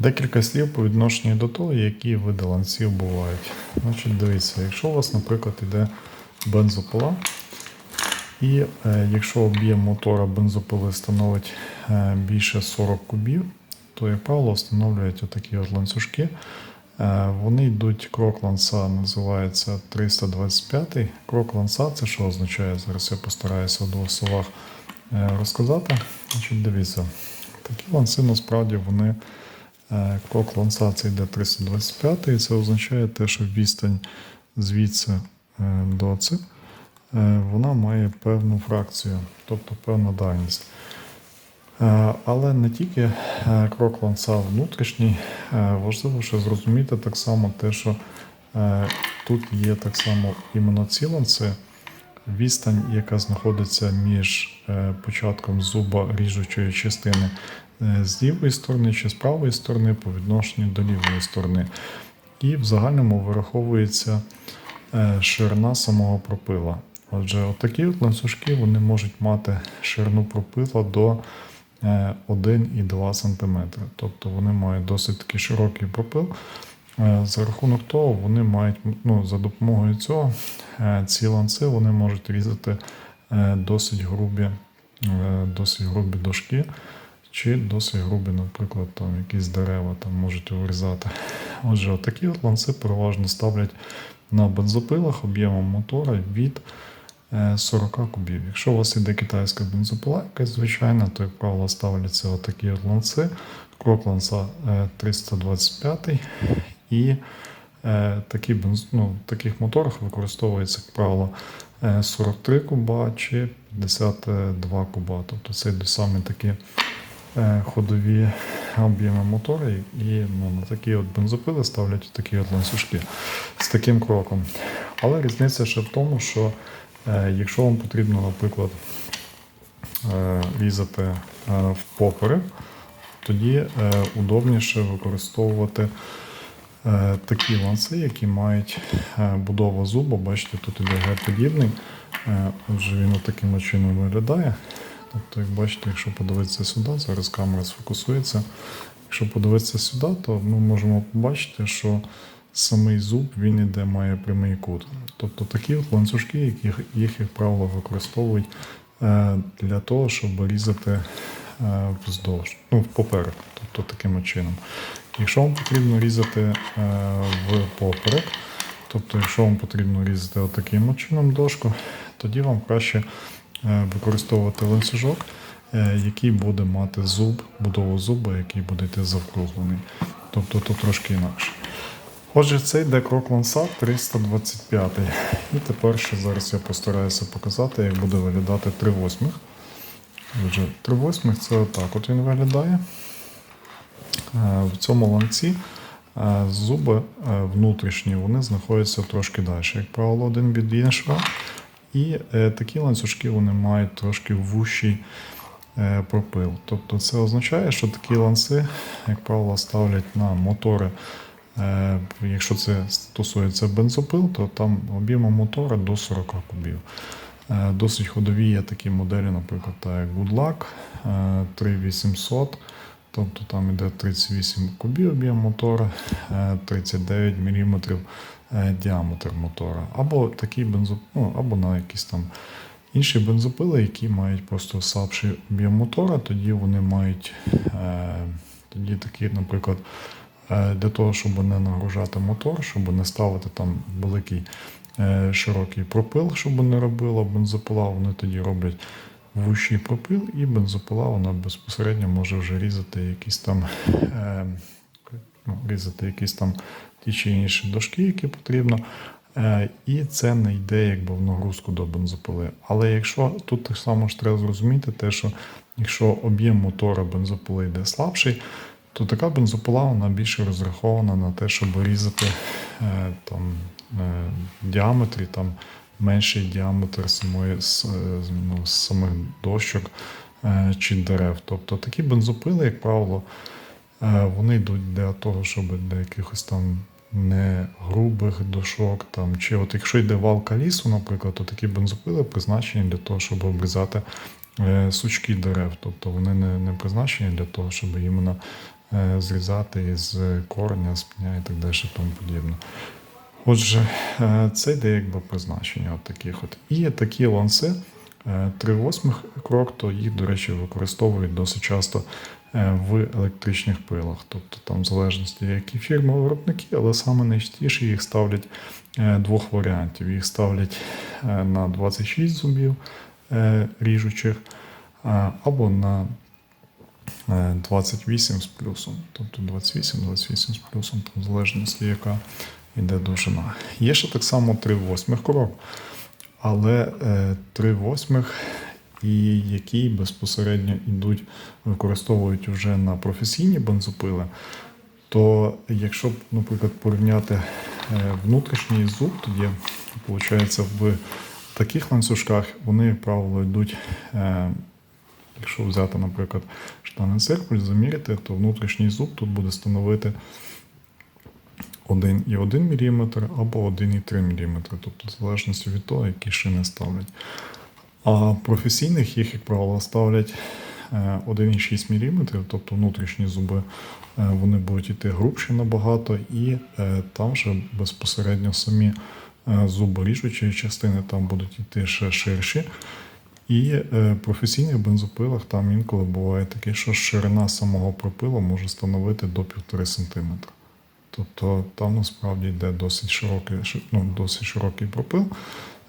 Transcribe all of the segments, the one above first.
Декілька слів по відношенню до того, які види ланців бувають. Значить, дивіться, якщо у вас, наприклад, йде бензопила, і е, якщо об'єм мотора бензопили становить е, більше 40 кубів, то, як правило, встановлюють отакі от ланцюжки. Е, вони йдуть, крок ланца називається 325. Крок ланца це що означає? Зараз я постараюся в двох словах е, розказати. Значить, дивіться, такі ланци насправді вони. Е, Крок ланца це йде 325, і це означає те, що відстань звідси е, до це, е, вона має певну фракцію, тобто певну дальність. Але не тільки крок ланца внутрішній, важливо ще зрозуміти так само те, що тут є так само іменно ці ланци, відстань, яка знаходиться між е, початком зуба ріжучої частини е, з лівої сторони чи з правої сторони по відношенню до лівої сторони. І в загальному вираховується е, ширина самого пропила. Отже, отакі от ланцюжки вони можуть мати ширину пропила до е, 1,2 см. Тобто вони мають досить такий широкий пропил. Е, За рахунок того, вони мають ну, за допомогою цього е, ці ланци вони можуть різати е, досить грубі, досить грубі дошки, чи досить грубі, наприклад, там якісь дерева там можуть вирізати. Отже, такі ланци переважно ставлять на бензопилах об'ємом мотора від е, 40 кубів. Якщо у вас іде китайська бензопила, якась звичайна, то, як правило, ставляться отакі от ланци. Крок ланца е, 325 і е, такі ну, в таких моторах використовується, як правило, е, 43 куба чи 52 куба. Тобто це саме такі е, ходові об'єми мотора, і ну, на такі от бензопили ставлять такі от ланцюжки з таким кроком. Але різниця ще в тому, що е, якщо вам потрібно, наприклад, е, різати е, в поперек, тоді е, удобніше використовувати е, такі ланци, які мають е, будову зуба. Бачите, тут іде Г-подібний. Е, Отже, він таким чином виглядає. Тобто, як бачите, якщо подивитися сюди, зараз камера сфокусується. Якщо подивитися сюди, то ми можемо побачити, що самий зуб він іде має прямий кут. Тобто такі от ланцюжки, яких їх, як правило, використовують е, для того, щоб різати е, вздовж, ну, поперек, тобто таким чином. Якщо вам потрібно різати е, в поперек, тобто, якщо вам потрібно різати отаким от чином дошку, тоді вам краще е, використовувати ланцюжок, е, який буде мати зуб, будову зуба, який буде йти завкруглений. Тобто тут трошки інакше. Отже, це йде крок ланца 325. І тепер ще зараз я постараюся показати, як буде виглядати 3 восьмих. Отже, 3 восьмих це отак от він виглядає. Е, В цьому ланці е, зуби е, внутрішні вони знаходяться трошки далі, як правило, один від іншого. І такі ланцюжки вони мають трошки вущий пропил. Тобто це означає, що такі ланци, як правило, ставлять на мотори. Якщо це стосується бензопил, то там об'ємом мотора до 40 кубів. Досить ходові є такі моделі, наприклад, як Good Luck е, 3800, тобто там іде 38 кубів об'єм мотора, е, 39 мм діаметр мотора. Або такі бензоп... ну, або на якісь там інші бензопили, які мають просто слабший об'єм мотора, тоді вони мають е, тоді такі, наприклад, е, для того, щоб не нагружати мотор, щоб не ставити там великий е, широкий пропил, щоб не робила бензопила, вони тоді роблять вущий пропил, і бензопила вона безпосередньо може вже різати якісь там е, ну, різати якісь там ті чи інші дошки, які потрібно. Е, І це не йде якби в нагрузку до бензопили. Але якщо тут так само ж треба зрозуміти, те, що якщо об'єм мотора бензопили йде слабший, то така бензопила вона більше розрахована на те, щоб різати е, там, е, діаметрі там, менший діаметр самої, е, ну, самих дощок е, чи дерев. Тобто такі бензопили, як правило, Е, Вони йдуть для того, щоб для якихось там не грубих дошок, там, чи от якщо йде валка лісу, наприклад, то такі бензопили призначені для того, щоб обрізати сучки дерев. Тобто вони не, не призначені для того, щоб іменно зрізати із кореня, з пня і так далі, тому подібне. Отже, е, це йде якби призначення от таких от. І такі ланци 3 восьмих крок, то їх, до речі, використовують досить часто е, в електричних пилах. Тобто там в залежності, які фірми виробники, але саме найчастіше їх ставлять е, двох варіантів. Їх ставлять е, на 26 зубів е, ріжучих або на е, 28 з плюсом. Тобто 28, 28 з плюсом, там в залежності, яка йде довжина. Є ще так само 3 восьмих крок, але е, 3 восьмих, і які безпосередньо йдуть, використовують вже на професійні бензопили, то якщо, наприклад, порівняти е, внутрішній зуб, тоді виходить в таких ланцюжках вони, як правило, йдуть. е, Якщо взяти, наприклад, штанециркуль, заміряти, то внутрішній зуб тут буде становити 1,1 мм або 1,3 мм, тобто в залежності від того, які шини ставлять. А професійних їх, як правило, ставлять е, 1,6 мм, тобто внутрішні зуби е, вони будуть йти грубші набагато, і е, там вже безпосередньо самі е, зуборіжучі частини там будуть йти ще ширші. І е, професійних бензопилах там інколи буває таке, що ширина самого пропилу може становити до 1,5 см. Тобто там насправді йде досить широкий, ну, досить широкий пропил.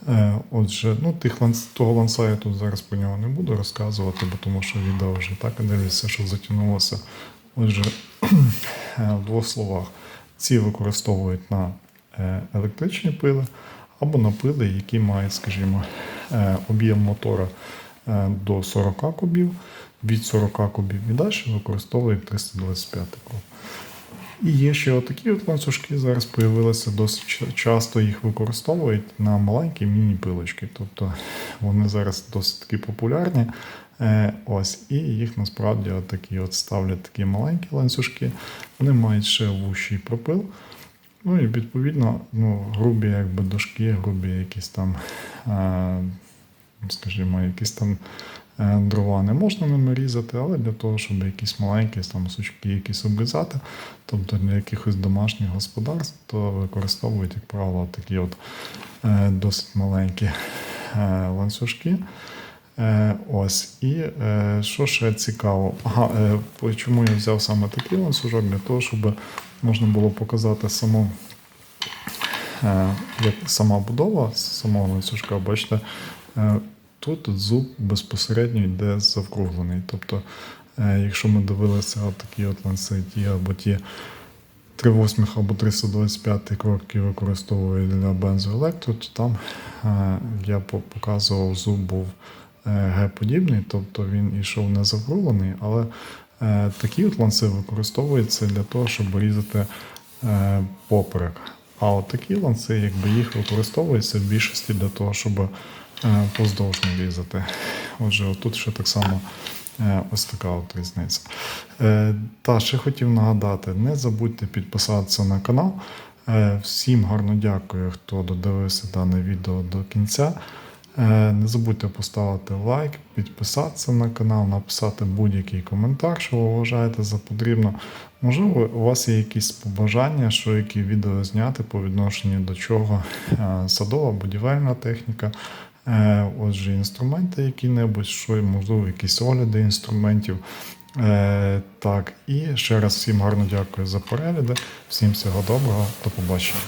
Е, Отже, ну, тих того ланца я тут зараз про нього не буду розказувати, бо тому що відео вже так дивиться, що затягнулося. Отже, е, в двох словах, ці використовують на е, електричні пили або на пили, які мають, скажімо, об'єм мотора до 40 кубів, від 40 кубів і далі використовують 325 куб. І є ще отакі от ланцюжки зараз появилися досить часто їх використовують на маленькі міні-пилочки. Тобто вони зараз досить такі популярні. Е, ось, і їх насправді от такі от ставлять такі маленькі ланцюжки. Вони мають ще вущий пропил. Ну і відповідно, ну, грубі якби дошки, грубі якісь там, е, скажімо, якісь там дрова не можна ними різати, але для того, щоб якісь маленькі там сучки якісь обрізати, тобто для якихось домашніх господарств, то використовують, як правило, такі от е, досить маленькі е, ланцюжки. Е, ось. І е, що ще цікаво? Ага, е, чому я взяв саме такий ланцюжок? Для того, щоб можна було показати саму, е, як сама будова самого ланцюжка. Бачите, е, тут зуб безпосередньо йде завкруглений. Тобто, е, якщо ми дивилися от такі от ланци, ті або ті 3 восьмих або 325 крок, які використовують для бензоелектро, то там е, я показував, зуб був е, Г-подібний, тобто він ішов не заврулений, але такі от ланци використовуються для того, щоб різати поперек. А от такі ланци, якби їх використовується в більшості для того, щоб е, поздовжно різати. Отже, тут ще так само е, ось така от різниця. Е, Та ще хотів нагадати: не забудьте підписатися на канал. Всім гарно дякую, хто додивився дане відео до кінця. Не забудьте поставити лайк, підписатися на канал, написати будь-який коментар, що ви вважаєте за потрібно. Можливо, у вас є якісь побажання, що які відео зняти по відношенню до чого садова, будівельна техніка. Е, Отже, інструменти які-небудь, що можливо, якісь огляди інструментів. Е, так, і ще раз всім гарно дякую за перегляди. Всім всього доброго, до побачення.